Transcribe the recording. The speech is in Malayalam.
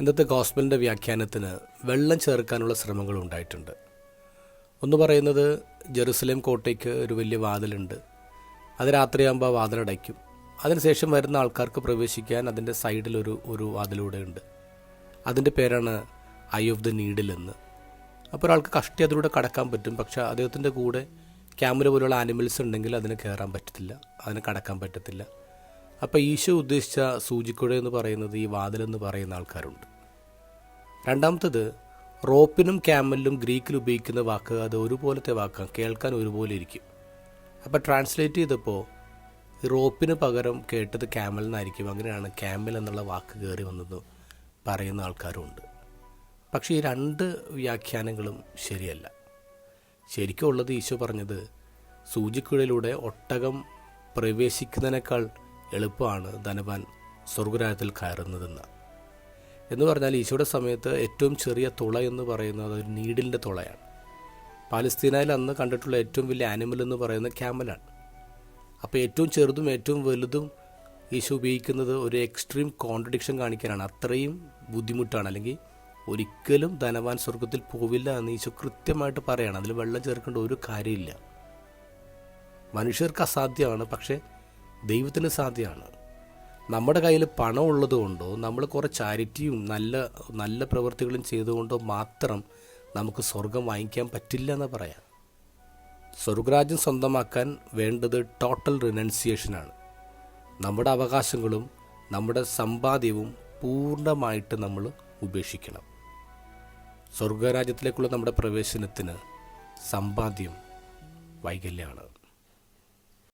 ഇന്നത്തെ ഗോസ്ബലിന്റെ വ്യാഖ്യാനത്തിന് വെള്ളം ചേർക്കാനുള്ള ശ്രമങ്ങൾ ഉണ്ടായിട്ടുണ്ട്. ഒന്ന് പറയുന്നത് ജെറുസലേം കോട്ടയ്ക്ക് ഒരു വലിയ വാതിലുണ്ട്. അത് രാത്രിയാകുമ്പോൾ ആ വാതിലടയ്ക്കും അതിനുശേഷം വരുന്ന ആൾക്കാർക്ക് പ്രവേശിക്കാൻ അതിന്റെ സൈഡിലൊരു ഒരു വാതിലൂടെ ഉണ്ട്. അതിന്റെ പേരാണ് ഐ ഓഫ് ദി നീഡിൽ എന്ന്. അപ്പോൾ ഒരാൾക്ക് കഷ്ടി അതിലൂടെ കടക്കാൻ പറ്റും. പക്ഷേ അദ്ദേഹത്തിന്റെ കൂടെ ക്യാമറ പോലുള്ള ആനിമൽസ് ഉണ്ടെങ്കിൽ അതിന് കയറാൻ പറ്റത്തില്ല. അതിന് കടക്കാൻ പറ്റത്തില്ല. അപ്പോൾ ഈശോ ഉദ്ദേശിച്ച സൂചിക്കുഴ എന്ന് പറയുന്നത് ഈ വാതിലെന്ന് പറയുന്ന ആൾക്കാരുണ്ട്. രണ്ടാമത്തത് റോപ്പിനും ക്യാമലിലും ഗ്രീക്കിൽ ഉപയോഗിക്കുന്ന വാക്ക് അത് ഒരുപോലത്തെ വാക്കാണ് കേൾക്കാൻ ഒരുപോലെ ഇരിക്കും. അപ്പോൾ ട്രാൻസ്ലേറ്റ് ചെയ്തപ്പോൾ റോപ്പിന് പകരം കേട്ടത് ക്യാമൽ എന്നായിരിക്കും അങ്ങനെയാണ് ക്യാമൽ എന്നുള്ള വാക്ക് കയറി വന്നത് പറയുന്ന ആൾക്കാരുമുണ്ട് പക്ഷേ ഈ രണ്ട് വ്യാഖ്യാനങ്ങളും ശരിയല്ല. ശരിക്കും ഉള്ളത് ഈശോ പറഞ്ഞത് സൂചിക്കുഴയിലൂടെ ഒട്ടകം പ്രവേശിക്കുന്നതിനേക്കാൾ എളുപ്പമാണ് ധനവാൻ സ്വർഗരാജ്യത്തിൽ കയറുന്നതെന്ന്. എന്ന് പറഞ്ഞാൽ ഈശോയുടെ സമയത്ത് ഏറ്റവും ചെറിയ തുള എന്ന് പറയുന്നത് ഒരു നീഡിലിന്റെ തുളയാണ്. പാലസ്തീനയിൽ അന്ന് കണ്ടിട്ടുള്ള ഏറ്റവും വലിയ ആനിമൽ എന്ന് പറയുന്നത് ക്യാമലാണ് അപ്പോൾ ഏറ്റവും ചെറുതും ഏറ്റവും വലുതും ഈശോ ഉപയോഗിക്കുന്നത് ഒരു എക്സ്ട്രീം കോൺട്രഡിക്ഷൻ കാണിക്കാനാണ്. അത്രയും ബുദ്ധിമുട്ടാണ്. അല്ലെങ്കിൽ ഒരിക്കലും ധനവാൻ സ്വർഗത്തിൽ പോവില്ല എന്ന് ഈശോ കൃത്യമായിട്ട് പറയാണ്. അതിൽ വെള്ളം ചേർക്കേണ്ട ഒരു കാര്യമില്ല. മനുഷ്യർക്ക് അസാധ്യമാണ്. പക്ഷേ ദൈവത്തിന് സാധ്യമാണ്. നമ്മുടെ കയ്യിൽ പണം ഉള്ളതുകൊണ്ടോ നമ്മൾ കുറേ ചാരിറ്റിയും നല്ല നല്ല പ്രവൃത്തികളും ചെയ്തുകൊണ്ടോ മാത്രം നമുക്ക് സ്വർഗം വാങ്ങിക്കാൻ പറ്റില്ല എന്ന് പറയാം. സ്വർഗരാജ്യം സ്വന്തമാക്കാൻ വേണ്ടത് ടോട്ടൽ റിനൗൺസിയേഷനാണ് നമ്മുടെ അവകാശങ്ങളും നമ്മുടെ സമ്പാദ്യവും പൂർണമായിട്ട് നമ്മൾ ഉപേക്ഷിക്കണം. സ്വർഗരാജ്യത്തിലേക്കുള്ള നമ്മുടെ പ്രവേശനത്തിന് സമ്പാദ്യം വൈകല്യമാണ്.